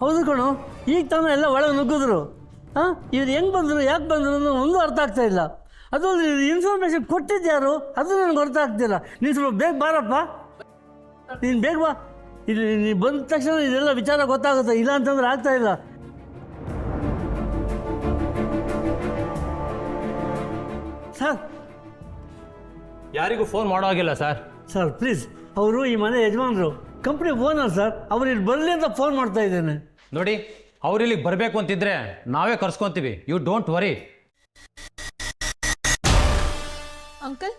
ಹೌದು ಕಣು ಈಗ ತಾನೇ ಎಲ್ಲ ಒಳಗೆ ನುಗ್ಗಿದ್ರು. ಹಾಂ ಇವ್ರು ಹೆಂಗೆ ಬಂದರು ಯಾಕೆ ಬಂದರು ಅನ್ನೋ ಒಂದು ಅರ್ಥ ಆಗ್ತಾ ಇಲ್ಲ. ಅದು ಇನ್ಫಾರ್ಮೇಷನ್ ಕೊಟ್ಟಿದ್ಯಾರು ಅದು ನನಗೆ ಅರ್ಥ ಆಗ್ತಿಲ್ಲ. ನೀನು ಸ್ವಲ್ಪ ಬೇಗ ಬಾರಪ್ಪ. ನೀನು ಬೇಗ ಬಾ. ಇಲ್ಲಿ ನೀನು ಬಂದ ತಕ್ಷಣ ಇದೆಲ್ಲ ವಿಚಾರ ಗೊತ್ತಾಗುತ್ತೆ. ಇಲ್ಲ ಅಂತಂದ್ರೆ ಆಗ್ತಾ ಇಲ್ಲ. ಸರ್. ಯಾರಿಗೂ ಫೋನ್ ಮಾಡೋ ಹಾಗಿಲ್ಲ ಸರ್. ಸರ್ ಪ್ಲೀಸ್ ಅವರು ಈ ಮನೆ ಯಜಮಾನರು. ಕಂಪ್ನಿ ಓನರ್ ಸರ್ ಅವ್ರು ಇಲ್ಲಿ ಬರಲಿ ಅಂತ ಫೋನ್ ಮಾಡ್ತಾ ಇದ್ದೇನೆ. ನೋಡಿ ಅವ್ರು ಇಲ್ಲಿಗೆ ಬರಬೇಕು ಅಂತಿದ್ರೆ ನಾವೇ ಕರ್ಸ್ಕೊಂತೀವಿ. ಯು ಡೋಂಟ್ ವರಿ ಅಂಕಲ್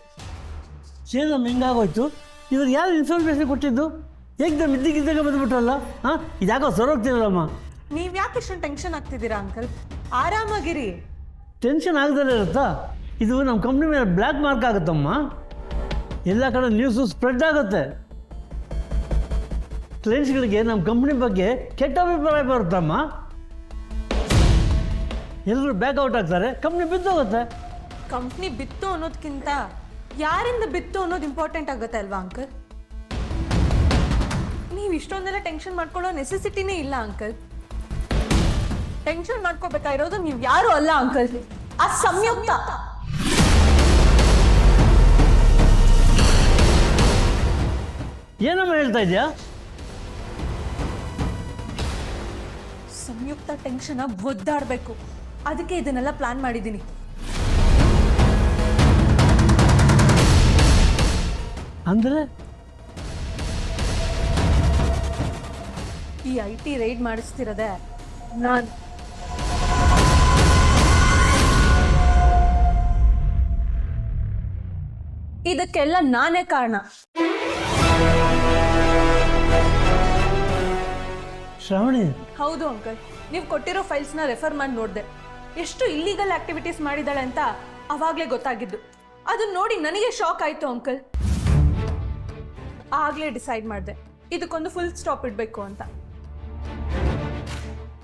ಸೇದಮ್ ಹಿಂಗಾಗೋಯ್ತು ಇವ್ರು ಯಾರು ಇನ್ಫಾರ್ಮೇಷನ್ ಕೊಟ್ಟಿದ್ದು? ಏಕ್ದಮ್ ಇದ್ದಕ್ಕಿದ್ದಾಗ ಬಂದ್ಬಿಟ್ರಲ್ಲ? ಹಾಂ? ಇದ್ಯಾಕೋ ಸರೋಗ್ತಿರಲ್ಲಮ್ಮ ನೀವ್ ಯಾಕೆ ಇಷ್ಟೊಂದು ಟೆನ್ಷನ್ ಆಗ್ತಿದ್ದೀರಾ ಅಂಕಲ್ ಆರಾಮಾಗಿರಿ. ಟೆನ್ಷನ್ ಆಗದಲ್ಲೇ ಇರುತ್ತಾ? ಇದು ನಮ್ಮ ಕಂಪ್ನಿ ಮೇಲೆ ಬ್ಲ್ಯಾಕ್ ಮಾರ್ಕ್ ಆಗುತ್ತಮ್ಮ. ಎಲ್ಲ ಕಡೆ ನ್ಯೂಸು ಸ್ಪ್ರೆಡ್ ಆಗುತ್ತೆ. ಕ್ಲೈಂಟ್ಸ್ಗಳಿಗೆ ನಮ್ಮ ಕಂಪ್ನಿ ಬಗ್ಗೆ ಕೆಟ್ಟ ಅಭಿಪ್ರಾಯ ಬರುತ್ತಮ್ಮ? ಎಲ್ಲರೂ ಬ್ಯಾಕ್ ಔಟ್ ಆಗ್ತಾರೆ ಕಂಪ್ನಿ ಬಿದ್ದೋಗುತ್ತೆ. ಕಂಪ್ನಿ ಬಿತ್ತು ಅನ್ನೋದಕ್ಕಿಂತ ಯಾರಿಂದ ಬಿತ್ತು ಅನ್ನೋದು ಇಂಪಾರ್ಟೆಂಟ್ ಆಗುತ್ತೆ ಅಲ್ವಾ ಅಂಕಲ್ ನೀವು ಇಷ್ಟೊಂದೆಲ್ಲ ಟೆನ್ಷನ್ ಮಾಡ್ಕೊಳ್ಳೋ ನೆಸೆಸಿಟಿನೇ ಇಲ್ಲ ಅಂಕಲ್ ಟೆನ್ಷನ್ ಮಾಡ್ಕೋಬೇಕಾಗಿರೋದು ನೀವು ಯಾರು ಅಲ್ಲ ಅಂಕಲ್ ಆ ಸಂಯುಕ್ತ ಏನಮ್ಮ ಹೇಳ್ತಾ ಇದೆಯಾ ಸಂಯುಕ್ತ ಟೆನ್ಷನ್ ಒದ್ದಾಡಬೇಕು. ಅದಕ್ಕೆ ಇದನ್ನೆಲ್ಲ ಪ್ಲಾನ್ ಮಾಡಿದ್ದೀನಿ. ಅಂದ್ರೆ? ಈ ಐ ಟಿ ರೈಡ್ ಮಾಡಿಸ್ತಿರೋದೆ. ನಾನು. ಇದಕ್ಕೆಲ್ಲ ನಾನೇ ಕಾರಣ. ಶ್ರಾವಣಿ? ಹೌದು ಅಂಕಲ್, ನೀವು ಕೊಟ್ಟಿರೋ ಫೈಲ್ಸ್ನ ರೆಫರ್ ಮಾಡಿ ನೋಡಿದೆ. ಎಷ್ಟು ಇಲ್ಲಿಗಲ್ ಆಕ್ಟಿವಿಟೀಸ್ ಮಾಡಿದಾಳೆ ಅಂತ ಅವಾಗಲೇ ಗೊತ್ತಾಗಿದ್ದು. ಅದನ್ನ ನೋಡಿ ನನಗೆ ಶಾಕ್ ಆಯಿತು ಅಂಕಲ್. ಆಗಲೇ ಡಿಸೈಡ್ ಮಾಡಿದೆ. ಇದಕ್ಕೊಂದು ಫುಲ್ ಸ್ಟಾಪ್ ಇಡಬೇಕು ಅಂತ.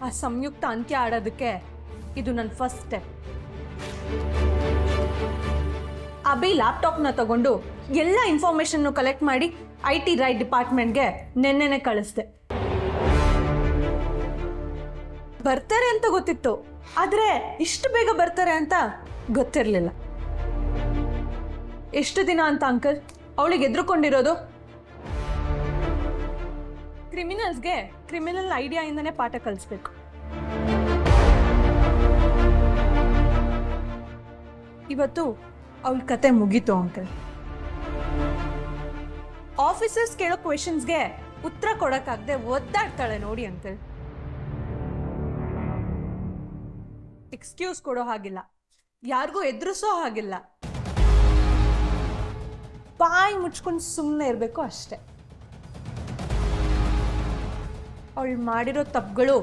ಆ ಸಂಯುಕ್ತ ಅಂತ್ಯ ಆಡೋದಕ್ಕೆ ಇದು ನನ್ನ ಫಸ್ಟ್ ಸ್ಟೆಪ್ ಅಭಿ ಲ್ಯಾಪ್ಟಾಪ್ನ ತಗೊಂಡು ಎಲ್ಲ ಇನ್ಫಾರ್ಮೇಷನ್ನು ಕಲೆಕ್ಟ್ ಮಾಡಿ ಐ ಟಿ ರೈಟ್ ಡಿಪಾರ್ಟ್ಮೆಂಟ್ಗೆ ನಿನ್ನೆನೆ ಕಳಿಸ್ದೆ. ಬರ್ತಾರೆ ಅಂತ ಗೊತ್ತಿತ್ತು. ಆದ್ರೆ ಇಷ್ಟು ಬೇಗ ಬರ್ತಾರೆ ಅಂತ ಗೊತ್ತಿರಲಿಲ್ಲ. ಎಷ್ಟು ದಿನ ಅಂತ ಅಂಕಲ್? ಅವಳಿಗೆ ಎದ್ರುಕೊಂಡಿರೋದು? ಕ್ರಿಮಿನಲ್ಸ್ಗೆ ಕ್ರಿಮಿನಲ್ ಐಡಿಯಾಯಿಂದನೇ ಪಾಠ ಕಲಿಸ್ಬೇಕು. ಇವತ್ತು ಅವಳ ಕತೆ ಮುಗೀತು, ಅಂಕಲ್. ಆಫೀಸರ್ಸ್ ಕೇಳೋ ಕ್ವೆಶನ್ಸ್ಗೆ ಉತ್ತರ ಕೊಡೋಕ್ಕಾಗದೆ ಒದ್ದಾಡ್ತಾಳೆ ನೋಡಿ, ಅಂಕಲ್. ಎಕ್ಸ್ಕ್ಯೂಸ್ ಕೊಡೋ ಹಾಗಿಲ್ಲ. ಯಾರಿಗೂ ಎದುರಿಸೋ ಹಾಗಿಲ್ಲ. ಬಾಯಿ ಮುಚ್ಕೊಂಡು ಸುಮ್ಮನೆ ಇರಬೇಕು ಅಷ್ಟೆ. ಅವಳು ಮಾಡಿರೋ ತಪ್ಪುಗಳು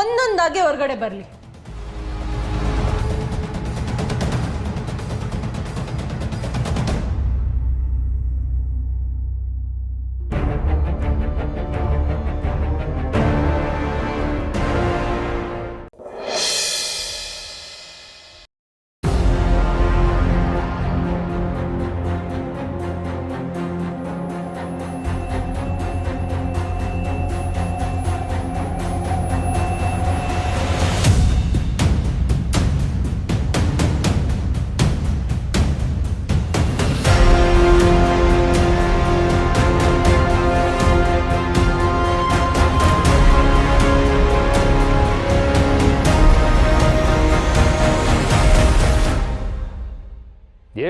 ಒಂದೊಂದಾಗಿ ಹೊರಗಡೆ ಬರಲಿ.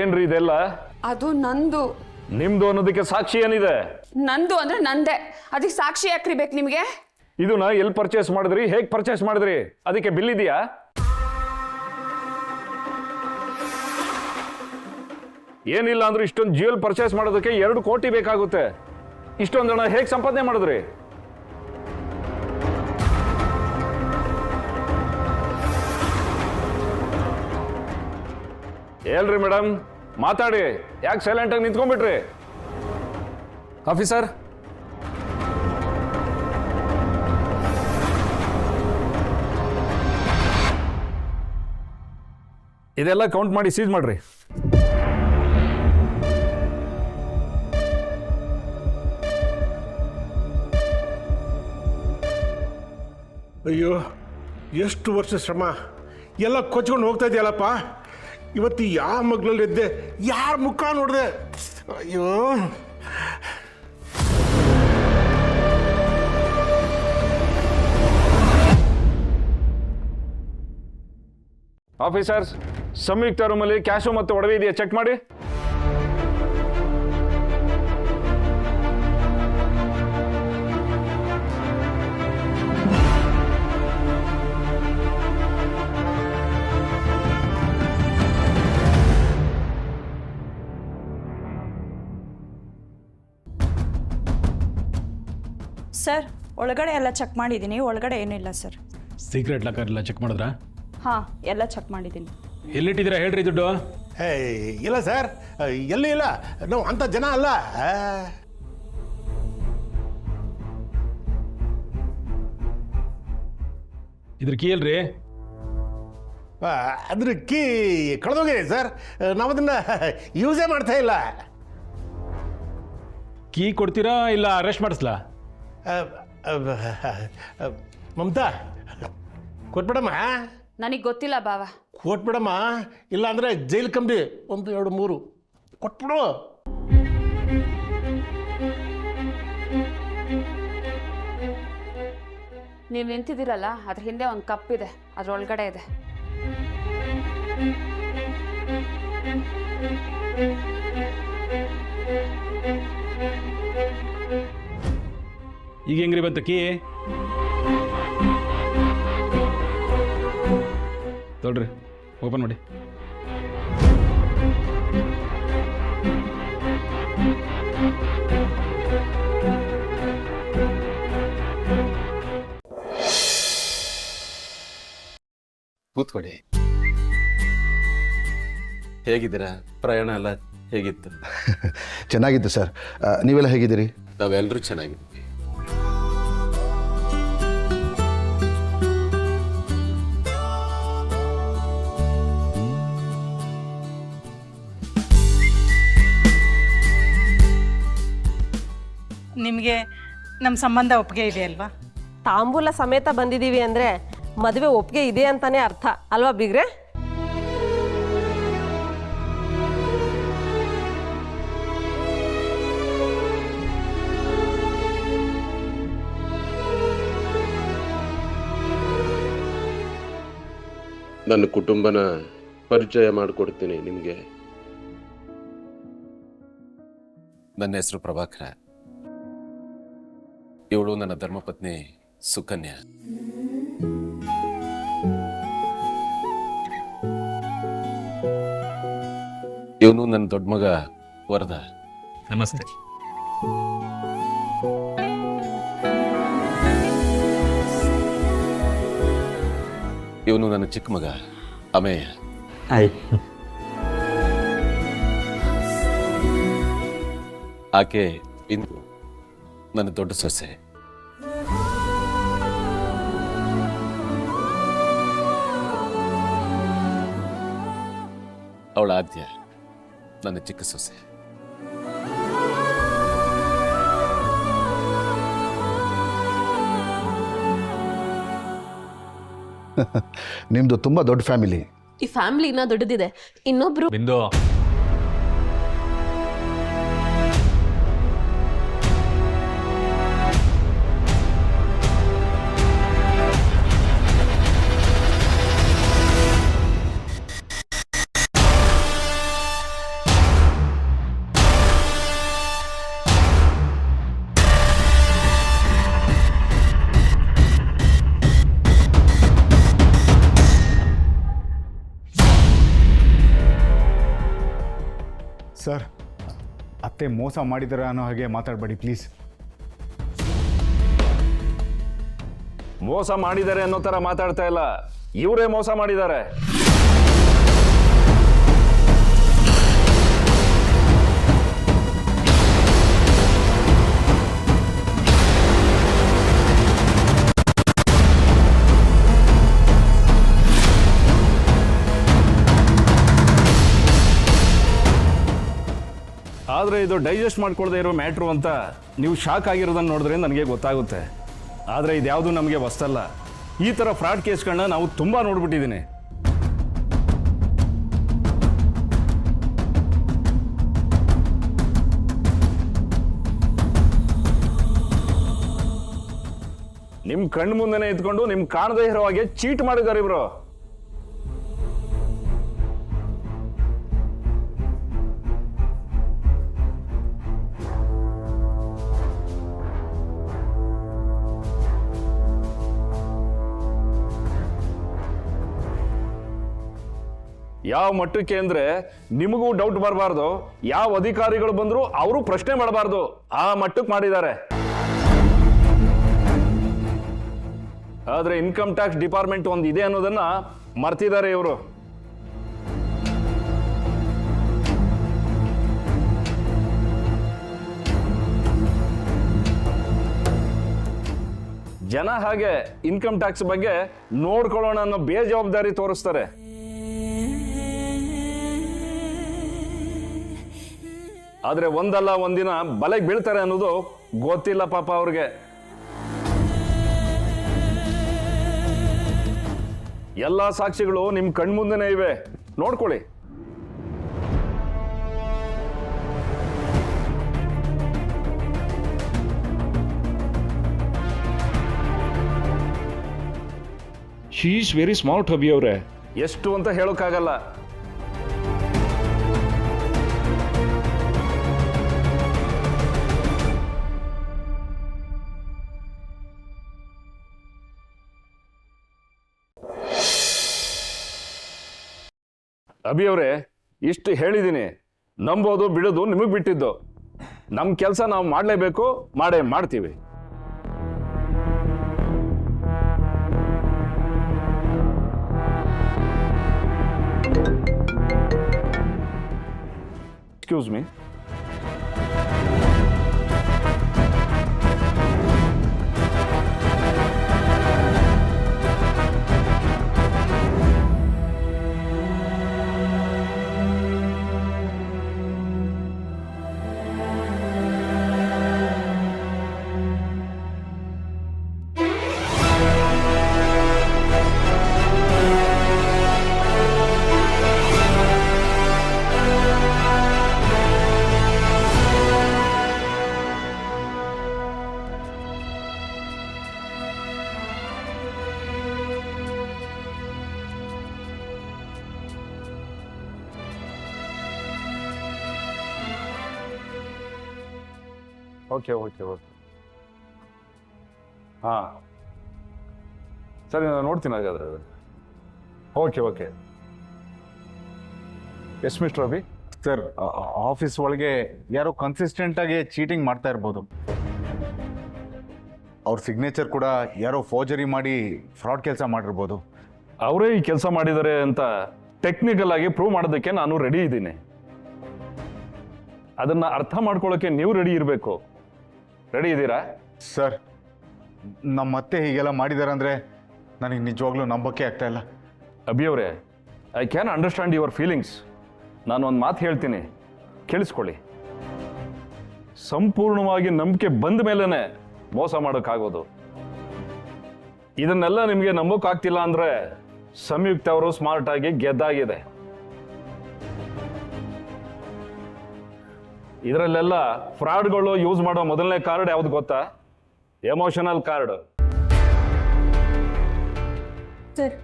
ಏನ್ರಿ ಇದೆಲ್ಲ? ಅದು ನಂದು. ನಿಮ್ದು ಅನ್ನೋದಕ್ಕೆ ಸಾಕ್ಷಿ ಏನಿದೆ? ನಂದು ಅಂದ್ರೆ ನಂದೆ. ಅದಕ್ಕೆ ಸಾಕ್ಷಿ ಯಾಕ್ರಿ ಬೇಕು ನಿಮಗೆ? ಇದನ್ನ ಎಲ್ಲಿ ಪರ್ಚೇಸ್ ಮಾಡಿದ್ರಿ? ಹೇಗೆ ಪರ್ಚೇಸ್ ಮಾಡಿದ್ರಿ? ಅದಕ್ಕೆ ಬಿಲ್ ಇದೆಯಾ? ಏನಿಲ್ಲ ಅಂದ್ರೆ ಇಷ್ಟೊಂದು ಜ್ಯುವೆಲ್ ಪರ್ಚೇಸ್ ಮಾಡೋದಕ್ಕೆ ಎರಡು ಕೋಟಿ ಬೇಕಾಗುತ್ತೆ. ಇಷ್ಟೊಂದು ಹಣ ಹೇಗೆ ಸಂಪಾದನೆ ಮಾಡಿದ್ರಿ? ಹೇಳ್ರಿ ಮೇಡಮ್ ಮಾತಾಡಿ. ಯಾಕೆ ಸೈಲೆಂಟ್ ಆಗಿ ನಿಂತ್ಕೊಂಡ್ಬಿಟ್ರಿ? ಆಫೀಸರ್ ಇದೆಲ್ಲ ಕೌಂಟ್ ಮಾಡಿ ಸೀಸ್ ಮಾಡ್ರಿ. ಅಯ್ಯೋ ಎಷ್ಟು ವರ್ಷ ಶ್ರಮ. ಎಲ್ಲ ಕೊಚ್ಕೊಂಡು ಹೋಗ್ತಾ ಇದೆಯಲ್ಲಪ್ಪ? ಇವತ್ತು ಯಾವ ಮಗ್ಳಲ್ಲಿ ಎದ್ದೆ? ಯಾರ ಮುಖ ನೋಡಿದೆ? ಅಯ್ಯೋ. ಆಫೀಸರ್ಸ್ ಸಂಯುಕ್ತ ರೂಮಲ್ಲಿ ಕ್ಯಾಶು ಮತ್ತು ಒಡವೆ ಇದೆಯಾ? ಚೆಕ್ ಮಾಡಿ. ಸರ್ ಒಳಗಡೆ ಎಲ್ಲ ಚೆಕ್ ಮಾಡಿದ್ದೀನಿ. ಒಳಗಡೆ ಏನಿಲ್ಲ ಸರ್. ಸೀಕ್ರೆಟ್ ಲಾಕರ್ ಎಲ್ಲ ಚೆಕ್ ಮಾಡಿದ್ರಾ? ಹಾಂ ಎಲ್ಲ ಚೆಕ್ ಮಾಡಿದ್ದೀನಿ. ಎಲ್ಲಿಟ್ಟಿದ್ದೀರಾ? ಹೇಳ್ರಿ ದುಡ್ಡು. ಏ ಇಲ್ಲ ಸರ್. ಎಲ್ಲಿ ಇಲ್ಲ? ನಾವು ಅಂಥ ಜನ ಅಲ್ಲ. ಆ. ಇದ್ರ ಕೀ ಅಲ್ರಿ ಆ, ಅದ್ರ ಕೀ ಕಳೆದೋಗಿದೆ ಸರ್. ನಾವು ಅದನ್ನ ಯೂಸೇ ಮಾಡ್ತಾ ಇಲ್ಲ. ಕೀ ಕೊಡ್ತೀರಾ ಇಲ್ಲ ಅರೆಸ್ಟ್ ಮಾಡಿಸ್ಲಾ? ಮಮತಾ ಕೊಟ್ಬಿಡಮ್ಮ ನನಗೆ ಗೊತ್ತಿಲ್ಲ ಬಾವ. ಕೊಟ್ಬಿಡಮ್ಮ ಇಲ್ಲ ಅಂದ್ರೆ ಜೈಲ್ ಕಂಬಿ ಒಂದು ಎರಡು ಮೂರು. ಕೊಟ್ಬಿಡು. ನೀವು ನಿಂತಿದ್ದೀರಲ್ಲ ಅದ್ರ ಹಿಂದೆ ಒಂದು ಕಪ್ ಇದೆ ಅದ್ರೊಳಗಡೆ ಇದೆ. ಈಗ ಹೆಂಗ್ರಿ ಬಂತು ಕೀ? ತೊಳ್ರಿ ಓಪನ್ ಮಾಡಿ. ಕೂತ್ಕೊಡಿ ಹೇಗಿದ್ದೀರಾ? ಪ್ರಯಾಣ ಎಲ್ಲ ಹೇಗಿತ್ತು? ಚೆನ್ನಾಗಿತ್ತು ಸರ್. ನೀವೆಲ್ಲ ಹೇಗಿದ್ದೀರಿ? ನಾವೆಲ್ಲರೂ ಚೆನ್ನಾಗಿದ್ವಿ ನಿಮಗೆ ನಮ್ಮ ಸಂಬಂಧ ಒಪ್ಪಿಗೆ ಇದೆ ಅಲ್ವಾ? ತಾಂಬೂಲ ಸಮೇತ ಬಂದಿದ್ದೀವಿ ಅಂದರೆ ಮದುವೆ ಒಪ್ಪಿಗೆ ಇದೆ ಅಂತಾನೆ ಅರ್ಥ ಅಲ್ವಾ ಬಿಗ್ರೆ? ನನ್ನ ಕುಟುಂಬನ ಪರಿಚಯ ಮಾಡಿಕೊಡ್ತೀನಿ ನಿಮಗೆ. ನನ್ನ ಹೆಸರು ಪ್ರಭಾಕರ. ಇವಳು ನನ್ನ ಧರ್ಮಪತ್ನಿ ಸುಕನ್ಯಾ. ಇವನು ನನ್ನ ದೊಡ್ಡ ಮಗ ವರದ. ನಮಸ್ತೆ. ಇವನು ನನ್ನ ಚಿಕ್ಕ ಮಗ ಅಮೇಯ. ಆಕೆ ಇಂದು ನನ್ನ ದೊಡ್ಡ ಸೊಸೆ. ಅವಳ ಆದ್ಯ ನನ್ನ ಚಿಕ್ಕ ಸೊಸೆ. ನಿಮ್ದು ತುಂಬಾ ದೊಡ್ಡ ಫ್ಯಾಮಿಲಿ. ಈ ಫ್ಯಾಮಿಲಿ ಇನ್ನ ದೊಡ್ಡದಿದೆ. ಇನ್ನೊಬ್ರು ಬಿಂದು. ಅತ್ತೆ ಮೋಸ ಮಾಡಿದಾರ ಅನ್ನೋ ಹಾಗೆ ಮಾತಾಡಬೇಡಿ ಪ್ಲೀಸ್ ಮೋಸ ಮಾಡಿದ್ದಾರೆ ಅನ್ನೋ ಥರ ಮಾತಾಡ್ತಾ ಇಲ್ಲ. ಇವರೇ ಮೋಸ ಮಾಡಿದ್ದಾರೆ. ಆದರೆ ಇದು ಡೈಜೆಸ್ಟ್ ಮಾಡ್ಕೊಳ್ದೇ ಇರೋ ಮ್ಯಾಟ್ರು ಅಂತ ನೀವು ಶಾಕ್ ಆಗಿರೋದನ್ನು ನೋಡಿದ್ರೆ ನನಗೆ ಗೊತ್ತಾಗುತ್ತೆ. ಆದರೆ ಇದ್ಯಾವುದು ನಮಗೆ ಹೊಸ್ತಲ್ಲ. ಈ ಥರ ಫ್ರಾಡ್ ಕೇಸ್ಗಳನ್ನ ನಾವು ತುಂಬ ನೋಡ್ಬಿಟ್ಟಿದ್ದೀನಿ ನಿಮ್ಮ ಕಣ್ಣು ಮುಂದೆನೆ ಇದ್ಕೊಂಡು ನಿಮ್ ಕಾಣದೇ ಇರೋ ಹಾಗೆ ಚೀಟ್ ಮಾಡಿದ್ದಾರೆ ಇವರು. ಯಾವ ಮಟ್ಟಕ್ಕೆ ಅಂದ್ರೆ ನಿಮಗೂ ಡೌಟ್ ಬರಬಾರ್ದು. ಯಾವ ಅಧಿಕಾರಿಗಳು ಬಂದ್ರು ಅವರು ಪ್ರಶ್ನೆ ಮಾಡಬಾರ್ದು. ಆ ಮಟ್ಟಕ್ಕೆ ಮಾಡಿದ್ದಾರೆ. ಆದ್ರೆ ಇನ್ಕಮ್ ಟ್ಯಾಕ್ಸ್ ಡಿಪಾರ್ಟ್ಮೆಂಟ್ ಒಂದು ಇದೆ ಅನ್ನೋದನ್ನ ಮರ್ತಿದ್ದಾರೆ ಇವರು. ಜನ ಹಾಗೆ ಇನ್ಕಮ್ ಟ್ಯಾಕ್ಸ್ ಬಗ್ಗೆ ನೋಡ್ಕೊಳ್ಳೋಣ ಅನ್ನೋ ಬೇಜವಾಬ್ದಾರಿ ತೋರಿಸ್ತಾರೆ. ಆದ್ರೆ ಒಂದಲ್ಲ ಒಂದಿನ ಬಲೆಗೆ ಬೀಳ್ತಾರೆ ಅನ್ನೋದು ಗೊತ್ತಿಲ್ಲ ಪಾಪ ಅವ್ರಿಗೆ. ಎಲ್ಲ ಸಾಕ್ಷಿಗಳು ನಿಮ್ ಕಣ್ಮುಂದೆನೇ ಇವೆ. ನೋಡ್ಕೊಳ್ಳಿ. She is very smart hubby ಅವರೇ. ಎಷ್ಟು ಅಂತ ಹೇಳೋಕ್ಕಾಗಲ್ಲ. ಅಭಿ ಅವರೇ, ಇಷ್ಟು ಹೇಳಿದ್ದೀನಿ ನಂಬೋದು ಬಿಡೋದು ನಿಮಗೆ ಬಿಟ್ಟಿದ್ದು. ನಮ್ಮ ಕೆಲಸ ನಾವು ಮಾಡಲೇಬೇಕು, ಮಾಡೇ ಮಾಡ್ತೀವಿ. Excuse me okay okay okay. ಹಾ. ಸರಿ ನಾನು ನೋಡ್ತೀನಿ ಹಾಗಾದ್ರೆ. Okay okay. Yes mister Abhi sir. Office ಒಳಗೆ ಯಾರೋ ಕನ್ಸಿಸ್ಟೆಂಟ್ ಆಗಿ ಚೀಟಿಂಗ್ ಮಾಡ್ತಾ ಇರ್ಬೋದು. ಅವ್ರ ಸಿಗ್ನೇಚರ್ ಕೂಡ ಯಾರೋ ಫೋರ್ಜರಿ ಮಾಡಿ ಫ್ರಾಡ್ ಕೆಲಸ ಮಾಡಿರ್ಬೋದು. ಅವರೇ ಈ ಕೆಲಸ ಮಾಡಿದ್ದಾರೆ ಅಂತ ಟೆಕ್ನಿಕಲ್ ಆಗಿ ಪ್ರೂವ್ ಮಾಡೋದಕ್ಕೆ ನಾನು ರೆಡಿ ಇದ್ದೀನಿ. ಅದನ್ನ ಅರ್ಥ ಮಾಡ್ಕೊಳ್ಳೋಕೆ ನೀವು ರೆಡಿ ಇರಬೇಕು. ರೆಡಿ ಇದ್ದೀರಾ ಸರ್ ನಮ್ಮ ಅತ್ತೆ ಹೀಗೆಲ್ಲ ಮಾಡಿದ್ದಾರೆ ಅಂದರೆ ನನಗೆ ನಿಜವಾಗ್ಲೂ ನಂಬಕ್ಕೆ ಆಗ್ತಾ ಇಲ್ಲ. ಅಭಿ ಅವರೇ I can understand your feelings ನಾನು ಒಂದು ಮಾತು ಹೇಳ್ತೀನಿ. ಕೇಳಿಸ್ಕೊಳ್ಳಿ. ಸಂಪೂರ್ಣವಾಗಿ ನಂಬಿಕೆ ಬಂದ ಮೇಲೇ ಮೋಸ ಮಾಡೋಕ್ಕಾಗೋದು. ಇದನ್ನೆಲ್ಲ ನಿಮಗೆ ನಂಬೋಕ್ಕಾಗ್ತಿಲ್ಲ ಅಂದರೆ ಸಂಯುಕ್ತ ಅವರು ಸ್ಮಾರ್ಟಾಗಿ ಗೆದ್ದಾಗಿದೆ. ಇದರಲ್ಲೆಲ್ಲ ಫ್ರಾಡ್ಗಳು ಯೂಸ್ ಮಾಡೋ ಮೊದಲನೇ ಕಾರ್ಡ್ ಯಾವ್ದು ಗೊತ್ತಾ? Emotional card. ಸರ್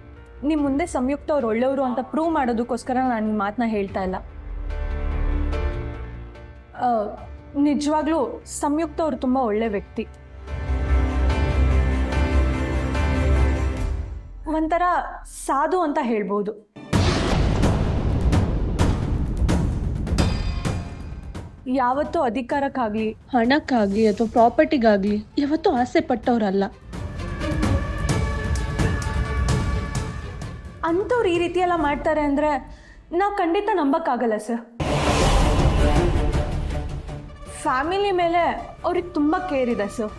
ನಿಮ್ಮ ಮುಂದೆ ಸಂಯುಕ್ತ ಅವ್ರು ಒಳ್ಳೆಯವರು ಅಂತ ಪ್ರೂವ್ ಮಾಡೋದಕ್ಕೋಸ್ಕರ ನಾನು ಮಾತನ್ನ ಹೇಳ್ತಾ ಇಲ್ಲ. ನಿಜವಾಗ್ಲೂ ಸಂಯುಕ್ತ ಅವರು ತುಂಬ ಒಳ್ಳೆ ವ್ಯಕ್ತಿ. ಒಂಥರ ಸಾಧು ಅಂತ ಹೇಳ್ಬೋದು. ಯಾವತ್ತೂ ಅಧಿಕಾರಕ್ಕಾಗ್ಲಿ ಹಣಕ್ಕಾಗ್ಲಿ ಅಥವಾ ಪ್ರಾಪರ್ಟಿಗಾಗ್ಲಿ ಯಾವತ್ತೂ ಆಸೆ ಪಟ್ಟವ್ರಲ್ಲ. ಅಂಥವ್ರು ಈ ರೀತಿ ಎಲ್ಲ ಮಾಡ್ತಾರೆ ಅಂದರೆ ನಾವು ಖಂಡಿತ ನಂಬಕ್ಕಾಗಲ್ಲ ಸರ್. ಫ್ಯಾಮಿಲಿ ಮೇಲೆ ಅವ್ರಿಗೆ ತುಂಬ ಕೇರ್ ಇದೆ ಸರ್.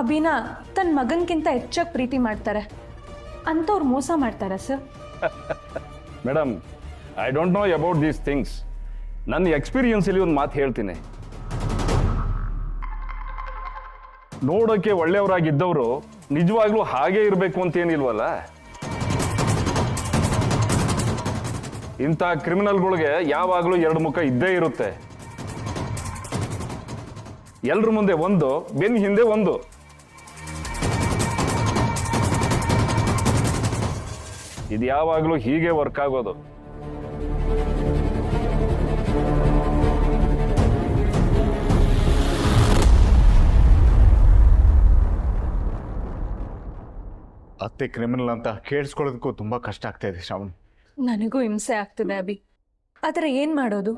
ಅಭಿನ ತನ್ನ ಮಗನ್ಕಿಂತ ಹೆಚ್ಚಾಗಿ ಪ್ರೀತಿ ಮಾಡ್ತಾರೆ. ಅಂಥವ್ರು ಮೋಸ ಮಾಡ್ತಾರೆ sir? Madam I don't know about these things ನನ್ನ ಎಕ್ಸ್ಪೀರಿಯನ್ಸಲ್ಲಿ ಒಂದು ಮಾತು ಹೇಳ್ತೀನಿ. ನೋಡೋಕ್ಕೆ ಒಳ್ಳೆಯವರಾಗಿದ್ದವರು ನಿಜವಾಗ್ಲೂ ಹಾಗೇ ಇರಬೇಕು ಅಂತೇನಿಲ್ವಲ್ಲ ಇಂಥ ಕ್ರಿಮಿನಲ್ಗಳಿಗೆ ಯಾವಾಗಲೂ ಎರಡು ಮುಖ ಇದ್ದೇ ಇರುತ್ತೆ. ಎಲ್ರ ಮುಂದೆ ಒಂದು, ಬೆನ್ ಹಿಂದೆ ಒಂದು. ಇದು ಯಾವಾಗಲೂ ಹೀಗೆ ವರ್ಕ್ ಆಗೋದು. ಅತ್ತೆ ಕ್ರಿಮಿನಲ್ ಅಂತ ಕೇಳಿಸ್ಕೊಳ್ಳೋದಕ್ಕೂ ತುಂಬ ಕಷ್ಟ ಆಗ್ತಾ ಇದೆ ಶ್ರಾವಣ್. ನನಗೂ ಹಿಂಸೆ ಆಗ್ತಿದೆ, ಅಭಿ. ಆದರೆ ಏನು ಮಾಡೋದು?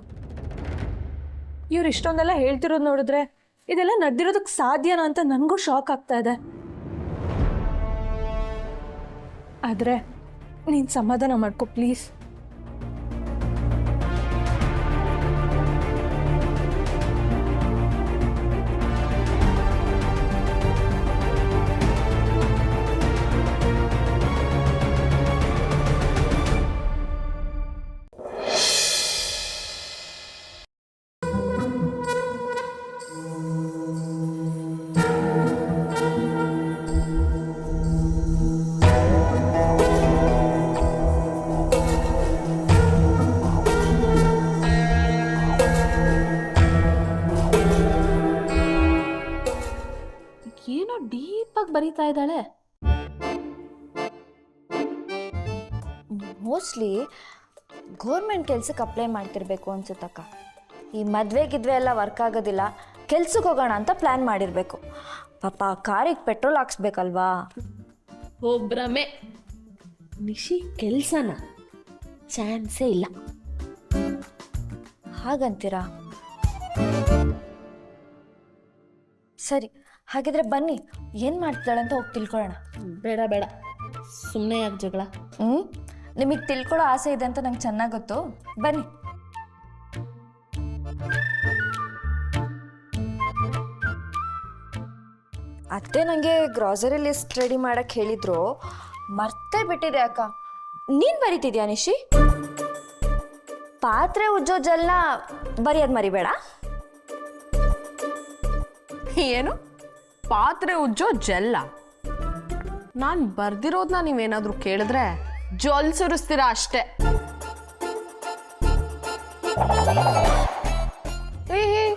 ಇವ್ರು ಇಷ್ಟೊಂದೆಲ್ಲ ಹೇಳ್ತಿರೋದು ನೋಡಿದ್ರೆ ಇದೆಲ್ಲ ನಡೆದಿರೋದಕ್ಕೆ ಸಾಧ್ಯನ ಅಂತ ನನಗೂ ಶಾಕ್ ಆಗ್ತಾ ಇದೆ. ಆದರೆ ನೀನು ಸಮಾಧಾನ ಮಾಡ್ಕೊ ಪ್ಲೀಸ್ ಮೋಸ್ಟ್ಲಿ ಗೌರ್ಮೆಂಟ್ ಕೆಲ್ಸಕ್ಕೆ ಅಪ್ಲೈ ಮಾಡ್ತಿರ್ಬೇಕು ಅನ್ಸುತ್ತಕ್ಕ ಈ ಮದುವೆ ಗಿದ್ವೆ ಎಲ್ಲ ವರ್ಕ್ ಆಗೋದಿಲ್ಲ ಕೆಲ್ಸಕ್ಕೆ ಹೋಗೋಣ ಅಂತ ಪ್ಲ್ಯಾನ್ ಮಾಡಿರಬೇಕು. ಪಾಪ ಕಾರಿಗೆ ಪೆಟ್ರೋಲ್ ಹಾಕ್ಸ್ಬೇಕಲ್ವಾ? ಒಬ್ರಮೆ. ನಿಶಿ ಕೆಲಸನ? ಚಾನ್ಸೇ ಇಲ್ಲ. ಹಾಗಂತೀರಾ? ಸರಿ ಹಾಗಿದ್ರೆ ಬನ್ನಿ. ಏನು ಮಾಡ್ತಾಳೆ ಅಂತ ಹೋಗಿ ತಿಳ್ಕೊಳ್ಳೋಣ. ಬೇಡ ಬೇಡ. ಸುಮ್ಮನೆ ಯಾಕೆ ಜಗಳ? ಹ್ಞೂ ನಿಮಗೆ ತಿಳ್ಕೊಳ್ಳೋ ಆಸೆ ಇದೆ ಅಂತ ನಂಗೆ ಚೆನ್ನಾಗಿ ಗೊತ್ತು. ಬನ್ನಿ. ಅತ್ತೆ ನನಗೆ ಗ್ರಾಸರಿ ಲಿಸ್ಟ್ ರೆಡಿ ಮಾಡಕ್ಕೆ ಹೇಳಿದ್ರು. ಮರ್ತೇ ಬಿಟ್ಟಿದೆ ಅಕ್ಕ. ನೀನು ಬರಿತಿದ್ಯಾ ನಿಶಿ? ಪಾತ್ರೆ ಉಜ್ಜೋ ಜಲ್ನ ಬರೆಯೋದು ಮರಿಬೇಡ. ಏನು? ಪಾತ್ರೆ ಉಜ್ಜೋ ಜೆಲ್ಲ? ನಾನು ಬರ್ದಿರೋದನ್ನ ನೀವೇನಾದರೂ ಕೇಳಿದ್ರೆ ಜೊಲ್ ಸುರಿಸ್ತೀರಾ ಅಷ್ಟೇ. ಏ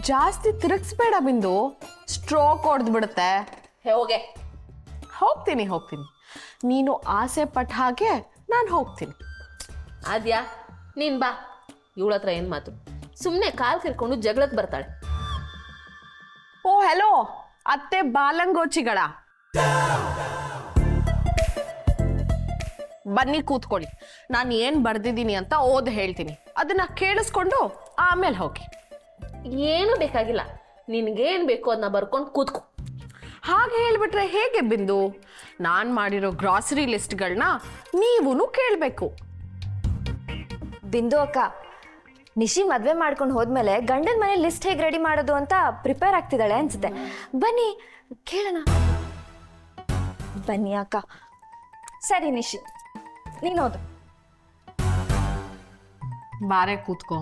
ಜಾಸ್ತಿ ತಿರುಗಿಸ್ಬೇಡ ಬಿಂದು. ಸ್ಟ್ರೋಕ್ ಹೊಡೆದು ಬಿಡುತ್ತೆ ಹೋಗೆ. ಹೋಗ್ತೀನಿ ಹೋಗ್ತೀನಿ. ನೀನು ಆಸೆ ಪಟ್ಟ ಹಾಗೆ ನಾನು ಹೋಗ್ತೀನಿ. ಆದ್ಯಾ? ನೀನ್ ಬಾ. ಇವಳ ಹತ್ರ ಏನ್ ಮಾತು? ಸುಮ್ಮನೆ ಕಾಲ್ ತಿರ್ಕೊಂಡು ಜಗಳಕ್ಕೆ ಬರ್ತಾಳೆ. Oh hello. ಅತ್ತೆ ಬಾಲಂಗೋಚಿಗಳ. ಬನ್ನಿ ಕೂತ್ಕೊಳ್ಳಿ. ನಾನು ಏನು ಬರ್ದಿದ್ದೀನಿ ಅಂತ ಓದ್ ಹೇಳ್ತೀನಿ. ಅದನ್ನ ಕೇಳಿಸ್ಕೊಂಡು ಆಮೇಲೆ ಹೋಗಿ. ಏನು ಬೇಕಾಗಿಲ್ಲ. ನಿನಗೇನು ಬೇಕು ಅದನ್ನ ಬರ್ಕೊಂಡು ಕೂತ್ಕೊ. ಹಾಗೆ ಹೇಳ್ಬಿಟ್ರೆ ಹೇಗೆ ಬಿಂದು? ನಾನು ಮಾಡಿರೋ ಗ್ರಾಸರಿ ಲಿಸ್ಟ್ಗಳನ್ನ ನೀವೂ ಕೇಳಬೇಕು. ಬಿಂದು ಅಕ್ಕ ನಿಶಿ ಮದುವೆ ಮಾಡ್ಕೊಂಡು ಹೋದ್ಮೇಲೆ ಗಂಡನ ಮನೆ ಲಿಸ್ಟ್ ಹೇಗೆ ರೆಡಿ ಮಾಡೋದು ಅಂತ ಪ್ರಿಪೇರ್ ಆಗ್ತಿದ್ದಾಳೆ ಅನ್ಸುತ್ತೆ. ಬನ್ನಿ ಕೇಳೋಣ. ಬನ್ನಿ ಅಕ್ಕ. ಸರಿ ನಿಶಿ. ನೀನು ಓದು ಬಾರೆ ಕೂತ್ಕೋ.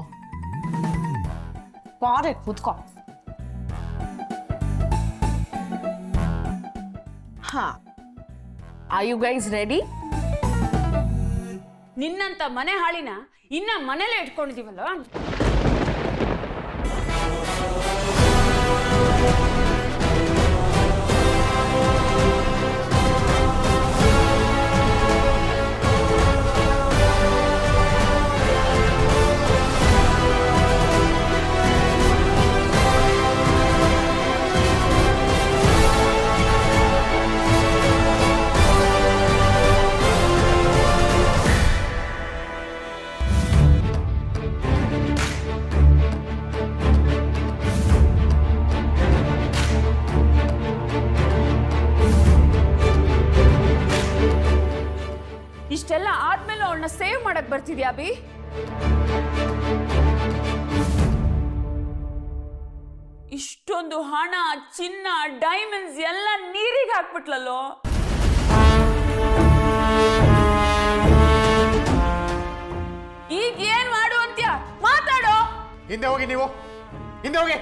ಬಾರೆ ಕೂತ್ಕೋ. ಹಾ. ಐ ಯು ಗೈಸ್ ರೆಡಿ ನಿನ್ನಂತ ಮನೆ ಹಾಳಿನ ಇನ್ನ ಮನೇಲೆ ಇಟ್ಕೊಂಡಿದೀವಲ್ಲ? ಇಷ್ಟೆಲ್ಲ ಆದ್ಮೇಲೆ ಅವಳನ್ನ ಸೇವ್ ಮಾಡಕ್ ಬರ್ತಿದ್ಯಾ ಅಭಿ? ಇಷ್ಟೊಂದು ಹಣ, ಚಿನ್ನ ಡೈಮಂಡ್ಸ್ ಎಲ್ಲ ನೀರಿಗೆ ಹಾಕ್ಬಿಟ್ಲಲ್ಲೋ? ಈಗ ಏನ್ ಮಾಡು ಅಂತ್ಯ? ಮಾತಾಡೋ. ಹಿಂದೆ ಹೋಗಿ ನೀವು. ಹಿಂದೆ ಹೋಗಿ.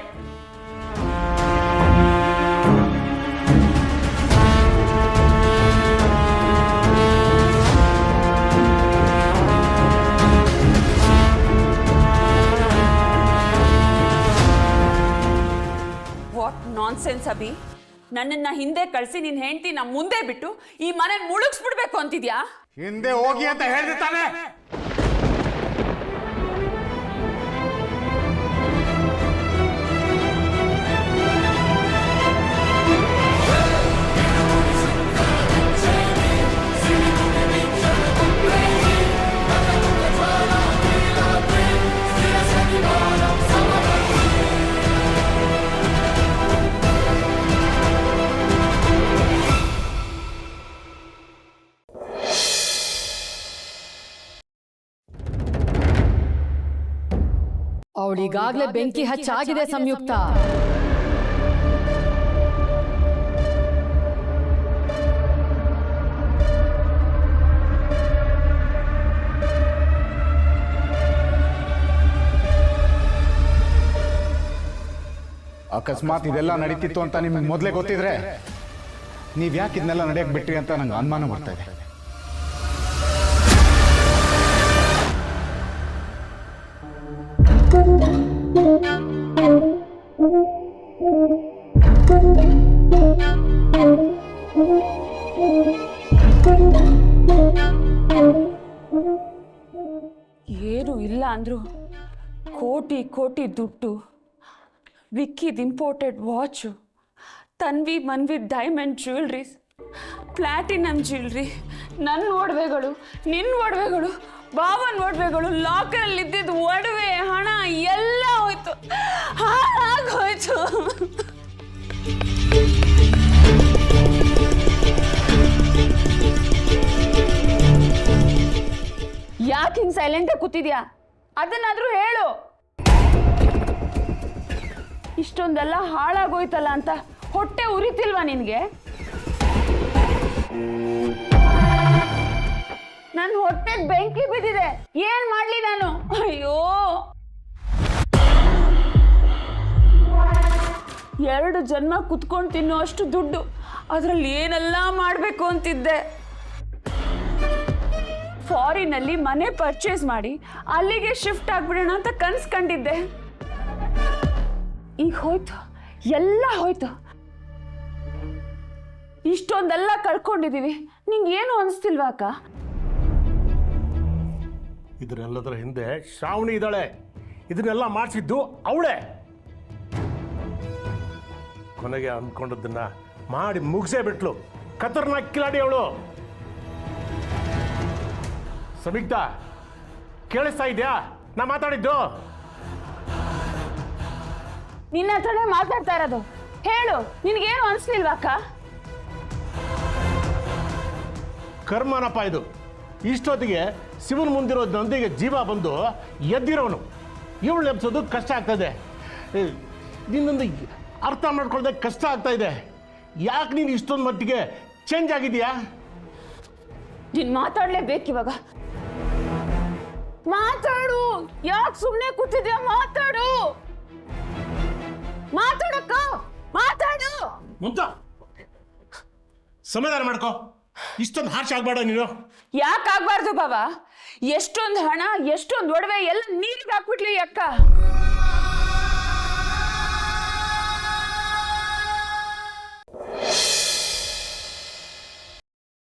ಅಭಿ. ನನ್ನನ್ನ ಹಿಂದೆ ಕಳಿಸಿ ನಿನ್ ಹೆಂಡತಿ ನಮ್ಮ ಮುಂದೆ ಬಿಟ್ಟು ಈ ಮನೆ ಮುಳುಗಿಸ್ಬಿಡ್ಬೇಕು ಅಂತಿದ್ಯಾ? ಹಿಂದೆ ಹೋಗಿ ಅಂತ ಹೇಳಿದೆ ತಾನೆ. ಅವಳಿಗಾಗ್ಲೇ ಬೆಂಕಿ ಹಚ್ಚಾಗಿದೆ ಸಂಯುಕ್ತ. ಅಕಸ್ಮಾತ್ ಇದೆಲ್ಲ ನಡೀತಿತ್ತು ಅಂತ ನಿಮಗೆ ಮೊದಲೇ ಗೊತ್ತಿದ್ರೆ? ನೀವು ಯಾಕೆ ಇದನ್ನೆಲ್ಲ ನಡೆಯಕ್ಕೆ ಬಿಟ್ರಿ ಅಂತ ನಂಗೆ ಅನುಮಾನ ಬರ್ತಾ ಇದೆ. ದುಡ್ಡು, ವಿಕ್ಕಿದ್ imported watch Tanvi, Manvi diamond jewelleries platinum jewellery ನನ್ನ ಒಡವೆಗಳು ನಿನ್ನ ಒಡವೆಗಳು ಬಾಬನ್ ಒಡವೆಗಳು ಲಾಕರಲ್ಲಿ ಇದ್ದಿದ್ದು ಒಡವೆ, ಹಣ ಎಲ್ಲ ಹೋಯ್ತು. ಹಾಳಾಗೋಯ್ತು. ಯಾಕೆ ಹಿಂಗೆ ಸೈಲೆಂಟಾಗಿ ಕೂತಿದ್ಯಾ? ಅದನ್ನಾದರೂ ಹೇಳು. ಇಷ್ಟೊಂದೆಲ್ಲ ಹಾಳಾಗೋಯ್ತಲ್ಲ ಅಂತ ಹೊಟ್ಟೆ ಉರಿತಿಲ್ವಾ ನಿನಗೆ? ನನ್ನ ಹೊಟ್ಟೆ ಬೆಂಕಿ ಬಿದ್ದಿದೆ. ಏನ್ ಮಾಡ್ಲಿ ನಾನು? ಅಯ್ಯೋ. ಎರಡು ಜನ್ಮ ಕುತ್ಕೊಂಡು ತಿನ್ನೋ ಅಷ್ಟು ದುಡ್ಡು ಅದರಲ್ಲಿ ಏನೆಲ್ಲ ಮಾಡಬೇಕು ಅಂತಿದ್ದೆ. ಫಾರಿನಲ್ಲಿ ಮನೆ ಪರ್ಚೇಸ್ ಮಾಡಿ ಅಲ್ಲಿಗೆ ಶಿಫ್ಟ್ ಆಗ್ಬಿಡೋಣ ಅಂತ ಕನ್ಸ್ ಕಂಡಿದ್ದೆ. ಈಗ ಹೋಯ್ತು, ಎಲ್ಲ ಹೋಯ್ತು. ಇಷ್ಟೊಂದೆಲ್ಲ ಕಳ್ಕೊಂಡಿದೀವಿ ನಿಂಗೆ ಏನು ಅನಿಸ್ತಿಲ್ವಾ ಅಕ್ಕ? ಇದನ್ನೆಲ್ಲದರ ಹಿಂದೆ ಶ್ರಾವಣಿ ಇದ್ದಾಳೆ. ಇದನ್ನೆಲ್ಲ ಮಾಡಿಸಿದ್ದು ಅವಳೇ. ಕೊನೆಗೆ ಅಂದ್ಕೊಂಡದ್ದನ್ನ ಮಾಡಿ ಮುಗಿಸೇ ಬಿಟ್ಲು. ಖತರ್ನಾಕ್ ಕಿಲಾಡಿ ಅವಳು. ಸಮೀಕ್ತ, ಕೇಳಿಸ್ತಾ ಇದೆಯಾ? ನಾ ಮಾತಾಡಿದ್ದು? ನಿನ್ನ ಹತ್ರನೇ ಮಾತಾಡ್ತಾ ಇರೋದು. ಹೇಳು ನಿನಗೇನು ಅನಿಸ್ಲಿಲ್ವಾ ಅಕ್ಕ? ಕರ್ಮನಪ್ಪ ಇದು. ಇಷ್ಟೊತ್ತಿಗೆ ಶಿವನ ಮುಂದಿರೋ ನಂದಿಗೆ ಜೀವ ಬಂದು ಎದ್ದಿರೋನು. ಇವಳು ಎಬ್ಸೋದು ಕಷ್ಟ ಆಗ್ತದೆ. ಇದೆ ನಿನ್ನೊಂದು ಅರ್ಥ ಮಾಡ್ಕೊಳ್ಳೋದೇ ಕಷ್ಟ ಆಗ್ತಾ ಇದೆ. ಯಾಕೆ ನೀನು ಇಷ್ಟೊಂದು ಮಟ್ಟಿಗೆ ಚೇಂಜ್ ಆಗಿದೆಯಾ ನೀನು ಮಾತಾಡಲೇಬೇಕು ಇವಾಗ. ಮಾತಾಡು. ಯಾಕೆ ಸುಮ್ಮನೆ ಕೂತಿದ್ಯಾ? ಮಾತಾಡು. ಮಾತಾಡಕ್ಕ ಮಾತಾಡು. ಮುಂತ ಸಮಾಧಾನ ಮಾಡ್ಕೋ. ಇಷ್ಟೊಂದು ಹಾರ್ಶ್ ಆಗ್ಬೇಡ ನೀನು. ಯಾಕಾಗ್ಬಾರ್ದು ಬಾವ? ಎಷ್ಟೊಂದು ಹಣ ಎಷ್ಟೊಂದು ಒಡವೆ ಎಲ್ಲ ನೀರಿಗೆ ಹಾಕ್ಬಿಟ್ಲಿ ಅಕ್ಕ.